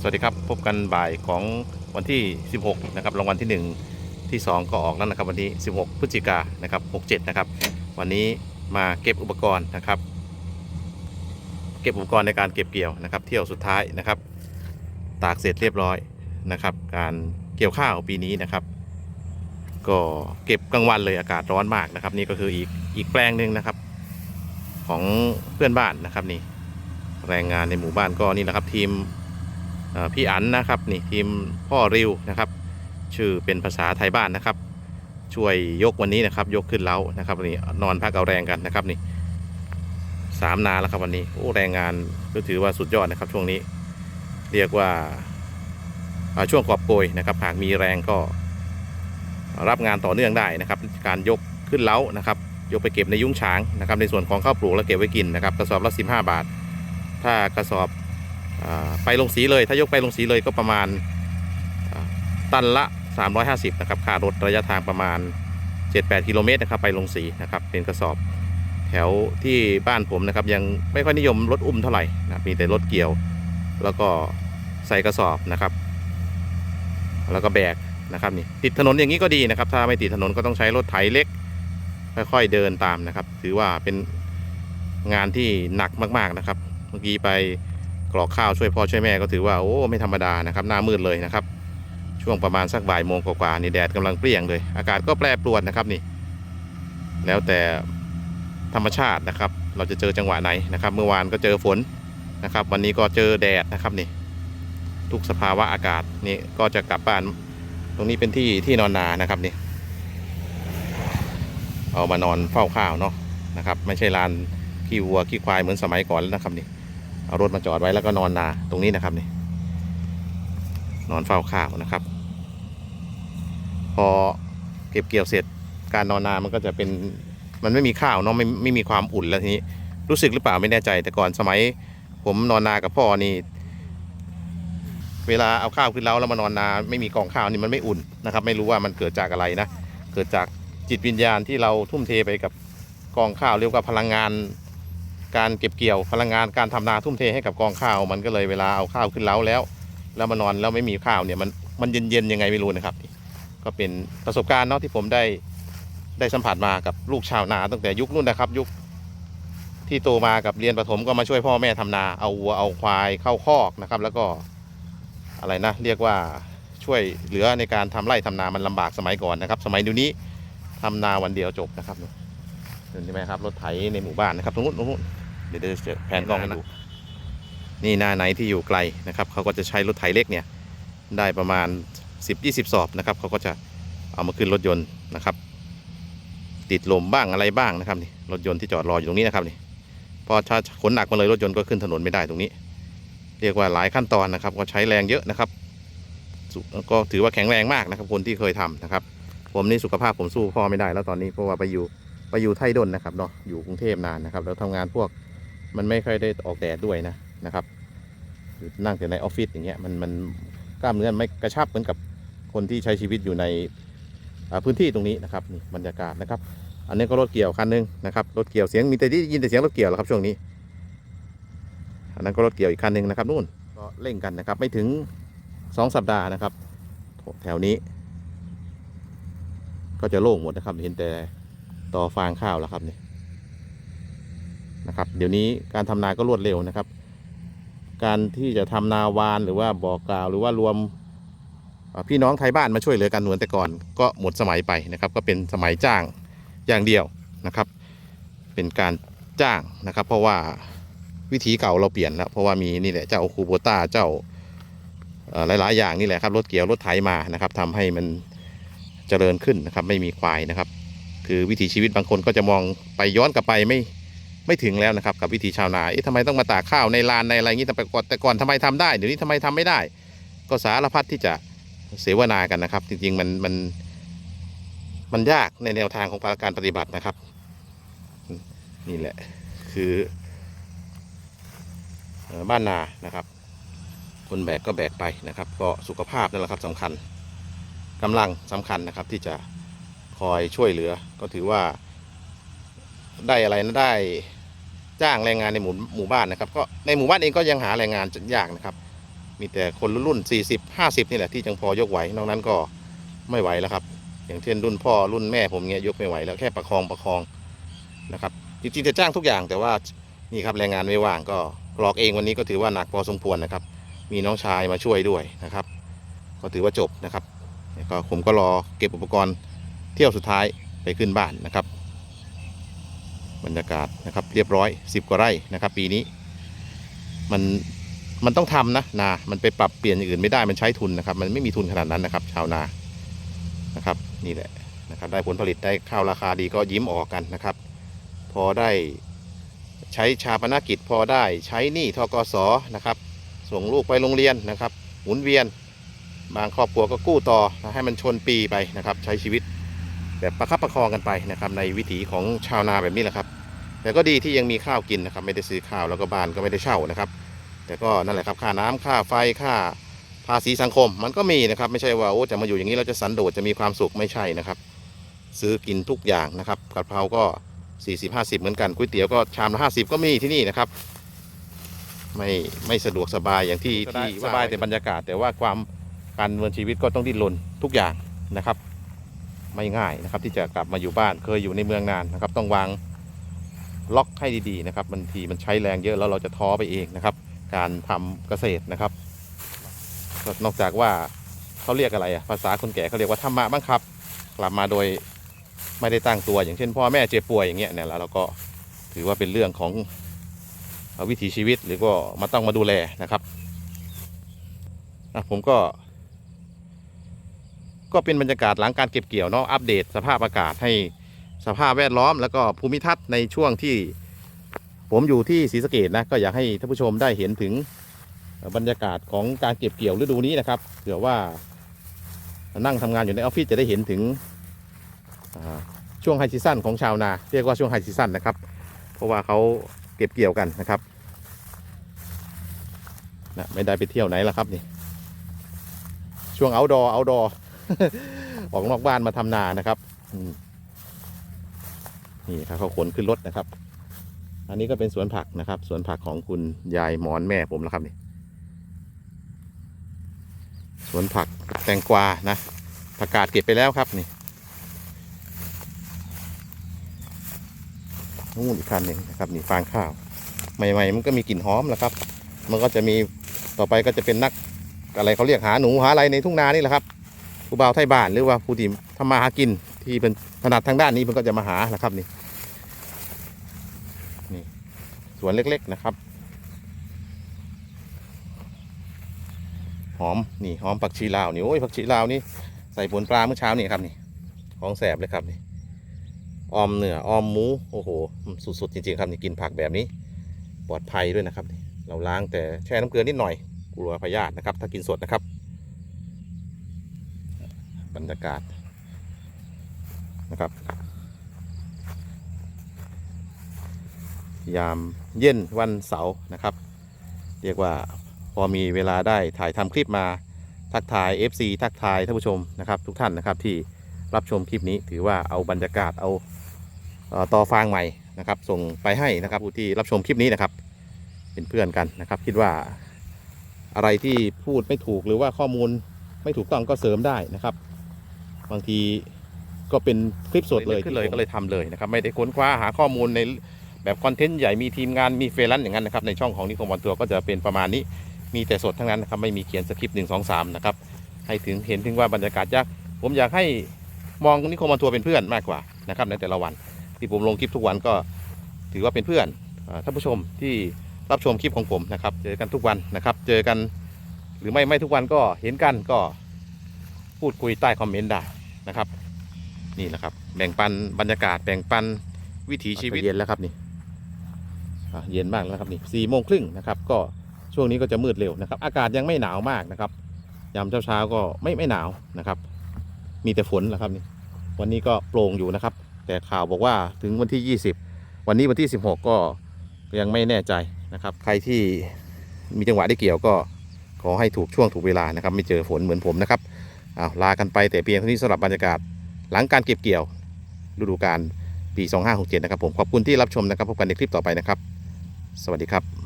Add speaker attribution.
Speaker 1: สวัสดีครับ พบกันบ่ายของวันที่ 16 นะครับรางวัลที่ 1 ที่ 2 ก็ออกแล้วนะครับ วันนี้ 16 พฤศจิกานะครับ 67 นะครับ วันนี้มาเก็บอุปกรณ์นะครับ เก็บอุปกรณ์ในการเก็บเกี่ยวนะครับ เที่ยวสุดท้ายนะครับ ตากเสร็จเรียบร้อยนะครับ การเกี่ยวข้าวปีนี้นะครับ ก็เก็บกลางวันเลยอากาศร้อนมากนะครับ นี่ก็คืออีกอีกแปลงหนึ่งนะครับ ของเพื่อนบ้านนะครับนี่แรงงานในหมู่บ้านก็นี่นะครับทีม พี่อันนะครับนี่ทีมพ่อริวนะครับ ชื่อเป็นภาษาไทยบ้านนะครับ ช่วยยกวันนี้นะครับ ยกขึ้นเล้านะครับนี่นอนพักเอาแรงกันนะครับนี่สามนาแล้วครับวันนี้โอ้แรงงานก็ถือว่าสุดยอดนะครับ ช่วงนี้ เรียกว่าช่วงกอบโกยนะครับหากมีแรงก็รับงานต่อเนื่องได้นะครับ การยกขึ้นเล้านะครับยกไปเก็บในยุ้งฉางนะครับในส่วนของข้าวปลูกแล้วเก็บไว้กินนะครับกระสอบละ15 บาท ถ้ากระสอบ ไปลงสีเลยถ้ายกไปลงสีเลยก็ประมาณตันละ 350นะครับค่ารถระยะทางประมาณ 7-8กิโลเมตรนะครับไปลงสีนะครับเป็นกระสอบแถวที่บ้านผมนะครับยังไม่ค่อยนิยมรถอุ้มเท่าไหร่นะมีแต่รถเกี่ยว แล้วก็ใส่กระสอบนะครับ แล้วก็แบกนะครับนี่ติดถนนอย่างนี้ก็ดีนะครับ ถ้าไม่ติดถนนก็ต้องใช้รถไถเล็ก ค่อยๆเดินตามนะครับ ถือว่าเป็นงานที่หนักมากๆนะครับ เมื่อกี้ไป กรอกข้าวช่วยพ่อช่วยแม่ก็ถือว่าโอ้ไม่ธรรมดานะครับหน้ามืดเลยนะครับ ช่วงประมาณสักบ่ายโมงกว่าๆนี่แดดกำลังเปรี้ยงเลย อากาศก็แปรปรวนนะครับนี่ แล้วแต่ธรรมชาตินะครับ เราจะเจอจังหวะไหนนะครับ เมื่อวานก็เจอฝนนะครับ วันนี้ก็เจอแดดนะครับนี่ ทุกสภาวะอากาศนี่ก็จะกลับบ้าน ตรงนี้เป็นที่ที่นอนนานะครับนี่เอามานอนเฝ้าข้าวเนาะนะครับ ไม่ใช่ลานขี้วัวขี้ควายเหมือนสมัยก่อนแล้วนะครับนี่ เอารถมาจอดไว้แล้วก็นอนนาตรงนี้นะครับนี่นอนเฝ้าข้าวนะครับ พอเก็บเกี่ยวเสร็จการนอนนามันก็จะเป็นมันไม่มีข้าวเนาะไม่ไม่มีความอุ่นแล้วทีนี้รู้สึกหรือเปล่าไม่แน่ใจ แต่ก่อนสมัย ผมนอนนากับพ่อนี่ เวลาเอาข้าวขึ้นแล้วแล้วมานอนนา ไม่มีกองข้าวนี่มันไม่อุ่นนะครับ ไม่รู้ว่ามันเกิดจากอะไรนะเกิดจากจิตวิญญาณที่เราทุ่มเทไปกับกองข้าวเรียกว่าพลังงาน การเก็บเกี่ยวพลังงานการทำนาทุ่มเทให้กับกองข้าว มันก็เลยเวลาเอาข้าวขึ้นเล้าแล้ว แล้วมานอนแล้วไม่มีข้าวเนี่ยมันมันเย็นๆยังไงไม่รู้นะครับ ก็เป็นประสบการณ์เนาะที่ผมได้ได้สัมผัสมากับลูกชาวนา ตั้งแต่ยุคนู้นนะครับ ยุคที่โตมากับเรียนประถมก็มาช่วยพ่อแม่ทำนา เอาวัวเอาควายเข้าคอกนะครับ แล้วก็อะไรนะ เรียกว่าช่วยเหลือในการทำไร่ทำนามันลำบากสมัยก่อนนะครับ สมัยเดี๋ยวนี้ทำนาวันเดียวจบนะครับเห็นไหมครับรถไถในหมู่บ้านนะครับตรงนู้นตรงนู้น เดี๋ยวเดี๋ยวจะแผนกล้องให้ดู นี่หน้าไหนที่อยู่ไกลนะครับเขาก็จะใช้รถไถเล็กเนี่ยได้ประมาณ 10-20 สอบนะครับเขาก็จะเอามาขึ้นรถยนต์นะครับ ติดลมบ้างอะไรบ้างนะครับนี่รถยนต์ที่จอดรออยู่ตรงนี้นะครับนี่พอถ้าขนหนักมาเลยรถยนต์ก็ขึ้นถนนไม่ได้ตรงนี้ เรียกว่าหลายขั้นตอนนะครับ ก็ใช้แรงเยอะนะครับสุก็ถือว่าแข็งแรงมากนะครับคนที่เคยทำนะครับ ผมนี่สุขภาพผมสู้พ่อไม่ได้แล้วตอนนี้เพราะว่าไปอยู่ไปอยู่ไทยดนนะครับเนาะอยู่กรุงเทพนานนะครับ แล้วทำงานพวก มันไม่ค่อยได้ออกแดดด้วยนะนะครับนั่งแต่ในออฟฟิศอย่างเงี้ยมันมันกล้ามเนื้อไม่กระชับเหมือนกับคนที่ใช้ชีวิตอยู่ในพื้นที่ตรงนี้นะครับนี่บรรยากาศนะครับ อันนี้ก็รถเกี่ยวคันหนึงนะครับรถเกี่ยวเสียงมีแต่ที่ยินแต่เสียงรถเกี่ยวแหละครับช่วงนี้ อันนั้นก็รถเกี่ยวอีกคันหนึ่งนะครับนู่นก็เร่งกันนะครับไม่ถึงสองสัปดาห์นะครับ แถวนี้ ก็จะโล่งหมดนะครับเห็นแต่ต่อฟางข้าวแล้วครับนี่ นะครับ เดี๋ยวนี้การทำนาก็รวดเร็วนะครับ การที่จะทำนาวานหรือว่าบอกกล่าวหรือว่ารวมพี่น้องไทยบ้านมาช่วยเหลือกันเหมือนแต่ก่อนก็หมดสมัยไปนะครับ ก็เป็นสมัยจ้างอย่างเดียวนะครับ เป็นการจ้างนะครับ เพราะว่าวิธีเก่าเราเปลี่ยนแล้วเพราะว่ามีนี่แหละเจ้าคูโบต้าเจ้าหลายๆอย่างนี่แหละครับรถเกี่ยวรถไถมานะครับทำให้มันเจริญขึ้นนะครับ ไม่มีควายนะครับ คือวิถีชีวิตบางคนก็จะมองไปย้อนกลับไปไม่ ไม่ถึงแล้วนะครับกับวิถีชาวนาเอ๊ะทำไมต้องมาตากข้าวในลานในอะไรอย่างนี้แต่ก่อนแต่ก่อนทำไมทำได้เดี๋ยวนี้ทำไมทำไม่ได้ ก็สารพัดที่จะเสวนากันนะครับ จริงๆมันมันมันยากในแนวทางของการปฏิบัตินะครับ นี่แหละคือเอ่อบ้านนานะครับ คนแบกก็แบกไปนะครับ ก็สุขภาพนั่นแหละครับสำคัญกำลังสำคัญนะครับที่จะคอยช่วยเหลือก็ถือว่าได้อะไรนะได้ จ้างแรงงานในหมู่หมู่บ้านนะครับ ก็ในหมู่บ้านเองก็ยังหาแรงงานยากนะครับ มีแต่คนรุ่นๆ40 50 นี่แหละที่ยังพอยกไหวนอกนั้นก็ไม่ไหวแล้วครับ อย่างเช่นรุ่นพ่อรุ่นแม่ผมเงี้ยยกไม่ไหวแล้วแค่ประคองประคองนะครับจริงๆจะจ้างทุกอย่างแต่ว่านี่ครับแรงงานไม่ว่างก็กรอกเองวันนี้ก็ถือว่าหนักพอสมควรนะครับ มีน้องชายมาช่วยด้วยนะครับ ก็ถือว่าจบนะครับก็ผมก็รอเก็บอุปกรณ์เที่ยวสุดท้ายไปขึ้นบ้านนะครับ บรรยากาศนะครับเรียบร้อย 10 กว่าไร่นะครับ ปีนี้ มันมันต้องทำนะนา มันไปปรับเปลี่ยนอย่างอื่นไม่ได้มันใช้ทุนนะครับ มันไม่มีทุนขนาดนั้นนะครับ ชาวนานะครับ นี่แหละนะครับ ได้ผลผลิตได้ข้าวราคาดีก็ยิ้มออกกันนะครับ พอได้ใช้ชาปนกิจพอได้ใช้หนี้ทกสนะครับ ส่งลูกไปโรงเรียนนะครับหมุนเวียน บางครอบครัวก็กู้ต่อให้มันชนปีไปนะครับ ใช้ชีวิต แบบประคับประคองกันไปนะครับในวิถีของชาวนาแบบนี้แหละครับ แต่ก็ดีที่ยังมีข้าวกินนะครับ ไม่ได้ซื้อข้าวแล้วก็บ้านก็ไม่ได้เช่านะครับ แต่ก็นั่นแหละครับค่าน้ำค่าไฟค่าภาษีสังคมมันก็มีนะครับ ไม่ใช่ว่าโอ้จะมาอยู่อย่างนี้เราจะสันโดษจะมีความสุขไม่ใช่นะครับ ซื้อกินทุกอย่างนะครับกะเพราก็ 40 50 เหมือนกันก๋วยเตี๋ยวก็ชามละ50 ก็มีที่นี่นะครับ ไม่ไม่สะดวกสบายอย่างที่ที่สบายแต่บรรยากาศ แต่ว่าความการดำเนินชีวิตก็ต้องดิ้นรนทุกอย่างนะครับ ไม่ง่ายนะครับ ที่จะกลับมาอยู่บ้านเคยอยู่ในเมืองนานนะครับ ต้องวางล็อกให้ดีๆนะครับบางทีมันใช้แรงเยอะแล้วเราจะท้อไปเองนะครับ การทำเกษตรนะครับ นอกจากว่าเขาเรียกอะไรอะภาษาคนแก่เขาเรียกว่าธรรมะบ้างครับ กลับมาโดยไม่ได้ตั้งตัวอย่างเช่น พ่อแม่เจ็บป่วยอย่างเงี้ยเนี่ยแล้วเราก็ถือว่าเป็นเรื่องของวิถีชีวิตหรือก็มาต้องมาดูแลนะครับผมก็ ก็เป็นบรรยากาศหลังการเก็บเกี่ยวเนาะอัปเดตสภาพอากาศให้สภาพแวดล้อม แล้วก็ภูมิทัศน์ในช่วงที่ผมอยู่ที่ศรีสะเกดนะก็อยากให้ท่านผู้ชมได้เห็นถึงบรรยากาศของการเก็บเกี่ยวฤดูนี้นะครับเผื่อว่านั่งทำงานอยู่ในออฟฟิศจะได้เห็นถึงช่วงไฮซีซั่นของชาวนา เรียกว่าช่วงไฮซีซั่นนะครับ เพราะว่าเขาเก็บเกี่ยวกันนะครับนะไม่ได้ไปเที่ยวไหนแล้วครับนี่ช่วงเอาดอเอาดอ ออกนอกบ้านมาทำนานะครับนี่ครับเขาขนขึ้นรถนะครับ อันนี้ก็เป็นสวนผักนะครับ สวนผักของคุณยายหมอนแม่ผมแล้วครับนี่สวนผักแตงกวานะผักกาดเก็บไปแล้วครับนี่นู่นอีกคันหนึ่งนะครับนี่ฟางข้าว ใหม่ ๆ มันก็มีกลิ่นหอมแล้วครับ มันก็จะมีต่อไปก็จะเป็นนักอะไรเขาเรียกหาหนูหาอะไรในทุ่งนานี่แหละครับ ผู้บ่าวไทยบ้านหรือว่าผู้ที่ทำมาหากินที่เป็นถนัดทางด้านนี้มันก็จะมาหาแหละครับนี่นี่สวนเล็กๆนะครับ หอมนี่หอมผักชีลาวนี่โอ้ยผักชีลาวนี่ใส่ผลปลาเมื่อเช้านี่ครับนี่ของแสบเลยครับนี่ออมเนื้อออมหมูโอ้โหสุดๆจริงๆครับนี่กินผักแบบนี้ ปลอดภัยด้วยนะครับ เราล้างแต่แช่น้ำเกลือนิดหน่อยกลัวพยาธินะครับ ถ้ากินสดนะครับ บรรยากาศนะครับ ยามเย็นวันเสาร์นะครับ เรียกว่าพอมีเวลาได้ถ่ายทำคลิปมาทักทาย FC ทักทายท่านผู้ชมนะครับ ทุกท่านนะครับที่รับชมคลิปนี้ถือว่าเอาบรรยากาศเอาเออต่อฟางใหม่นะครับ ส่งไปให้นะครับผู้ที่รับชมคลิปนี้นะครับ เป็นเพื่อนกันนะครับ คิดว่าอะไรที่พูดไม่ถูกหรือว่าข้อมูลไม่ถูกต้องก็เสริมได้นะครับ บางทีก็เป็นคลิปสดเลยขึ้นเลยก็เลยทำเลยนะครับไม่ได้ค้นคว้าหาข้อมูลในแบบคอนเทนต์ใหญ่มีทีมงานมีเฟรนซ์อย่างนั้นนะครับในช่องของนิคมวันทัวร์ก็จะเป็นประมาณนี้มีแต่สดทั้งนั้นนะครับไม่มีเขียนสคริปต์หนึ่งสองสามนะครับให้ถึงเห็นถึงว่าบรรยากาศยากผมอยากให้มองนิคมวันทัวร์เป็นเพื่อนมากกว่านะครับในแต่ละวัน ที่ผมลงคลิปทุกวันก็ถือว่าเป็นเพื่อนเอ่อท่านผู้ชมที่รับชมคลิปของผมนะครับเจอกันทุกวันนะครับ เจอกันหรือไม่ไม่ทุกวันก็เห็นกันก็พูดคุยใต้คอมเมนต์ได้ นะครับ นี่แหละครับ แบ่งปันบรรยากาศแบ่งปันวิถีชีวิตเย็นแล้วครับนี่อะเย็นมากแล้วครับนี่สี่โมงครึ่งนะครับ ก็ช่วงนี้ก็จะมืดเร็วนะครับ อากาศยังไม่หนาวมากนะครับยามเช้าๆก็ไม่ไม่หนาวนะครับ มีแต่ฝนแหละครับนี่วันนี้ก็โปร่งอยู่นะครับ แต่ข่าวบอกว่าถึงวันที่ 20 วันนี้วันที่ 16 ก็ยังไม่แน่ใจนะครับ ใครที่มีจังหวะได้เกี่ยวก็ขอให้ถูกช่วงถูกเวลานะครับ ไม่เจอฝนเหมือนผมนะครับ อาลากันไปแต่เพียงเท่านี้สำหรับบรรยากาศ หลังการเก็บเกี่ยวฤดูกาลปี 2567 นะครับผม ขอบคุณที่รับชมนะครับ พบกันในคลิปต่อไปนะครับ สวัสดีครับ